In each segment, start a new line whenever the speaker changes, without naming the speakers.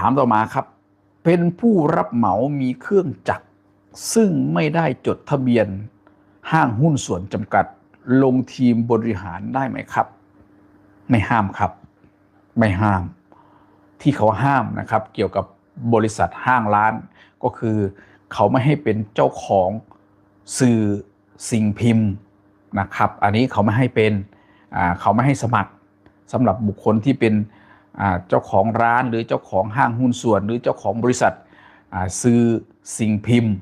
ถามต่อมาครับ เป็นผู้รับเหมามีเครื่องจักร ซึ่งไม่ได้จดทะเบียน ห้างหุ้นส่วนจำกัด ลงทีมบริหารได้ไหมครับ ไม่ห้ามครับ ไม่ห้าม ที่เขาห้ามนะครับ เกี่ยวกับบริษัทห้างร้าน ก็คือ เขาไม่ให้เป็นเจ้าของสื่อสิ่งพิมพ์นะครับ อันนี้เขาไม่ให้เป็นเขาไม่ให้สมัครสำหรับบุคคลที่เป็น เจ้าของร้านหรือเจ้าของห้างหุ้นส่วน หรือเจ้าของบริษัทสื่อสิ่งพิมพ์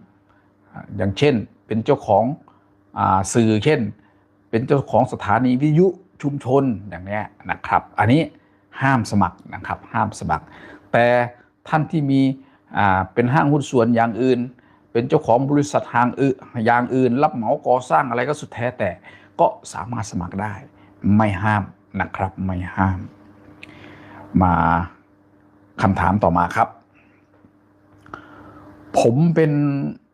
อย่างเช่นเป็นเจ้าของอสื่อเช่น เป็นเจ้าของสถานีวิทยุชุมชนอย่างนี้นะครับ อันนี้ห้ามสมัครนะครับห้ามสมัคร แต่ท่านที่มีเป็นห้างหุ้นส่วนอย่างอื่น เป็นเจ้าของบริษัทห้างอื่นอย่างอื่น รับเหมาก่อสร้างอะไรก็สุดแท้แต่ก็สามารถสมัครได้ไม่ห้ามนะครับไม่ห้าม มาคำถามต่อมาครับ ผมเป็น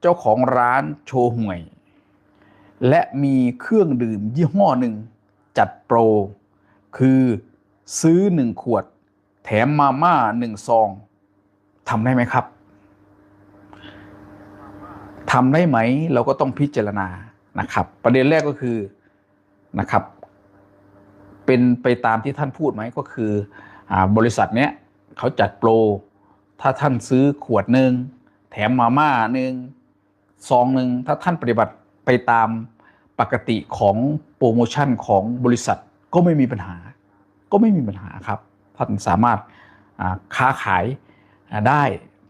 เจ้าของร้านโชห่วย และมีเครื่องดื่มยี่ห้อหนึ่ง จัดโปร คือซื้อหนึ่งขวด แถมมาม่าหนึ่งซองทำได้ไหมครับทำได้ไหมเราก็ต้องพิจารณานะครับ ประเด็นแรกก็คือนะครับ เป็นไปตามที่ท่านพูดไหมก็คือ บริษัทเนี้ยเขาจัดโปร ถ้าท่านซื้อขวดหนึ่งแถมมาม่าหนึ่งซองหนึ่งถ้าท่านปฏิบัติไปตามปกติของโปรโมชั่นของบริษัทก็ไม่มีปัญหา ก็ไม่มีปัญหาครับ ท่านสามารถค้าขายได้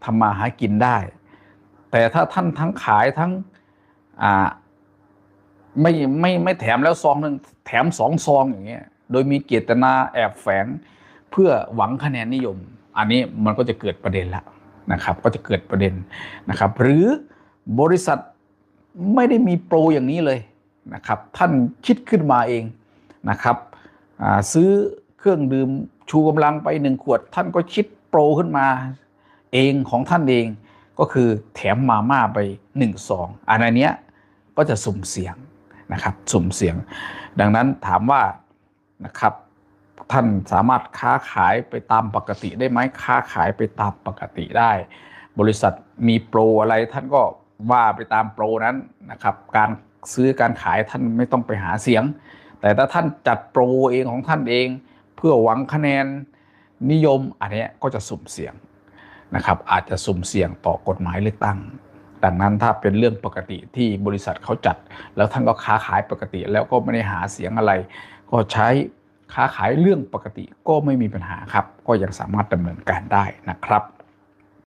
ทำมาหากินได้ แต่ถ้าท่านทั้งขายทั้งอ่ไม่ไม่ไม่แถมแล้วซองหนึ่งแถมสองซองอย่างเงี้ยโดยมีเจตนาแอบแฝง เพื่อหวังคะแนนนิยม อันนี้มันก็จะเกิดประเด็นละนะครับก็จะเกิดประเด็นนะครับ หรือบริษัทไม่ได้มีโปรอย่างนี้เลยนะครับ ท่านคิดขึ้นมาเองนะครับซื้อเครื่องดื่มชูกำลังไปหนึ่งขวด ท่านก็คิดโปรขึ้นมาเองของท่านเองก็คือแถมมาม่าไปหนึ่งซองอันนี้ก็จะสุ่มเสี่ยงนะครับสุ่มเสี่ยง ดังนั้นถามว่านะครับ ท่านสามารถค้าขายไปตามปกติได้ไหมค้าขายไปตามปกติได้ บริษัทมีโปรอะไรท่านก็ว่าไปตามโปรนั้นนะครับการซื้อการขายท่านไม่ต้องไปหาเสียง แต่ถ้าท่านจัดโปรเองของท่านเอง เพื่อหวังคะแนนนิยมอันนี้ก็จะสุ่มเสี่ยงนะครับอาจจะสุ่มเสี่ยงต่อกฎหมายเลือกตั้ง ดังนั้นถ้าเป็นเรื่องปกติที่บริษัทเขาจัด แล้วท่านก็ค้าขายปกติแล้วก็ไม่ได้หาเสียงอะไร ก็ใช้ ค้าขายเรื่องปกติก็ไม่มีปัญหาครับ ก็ยังสามารถดำเนินการได้นะครับ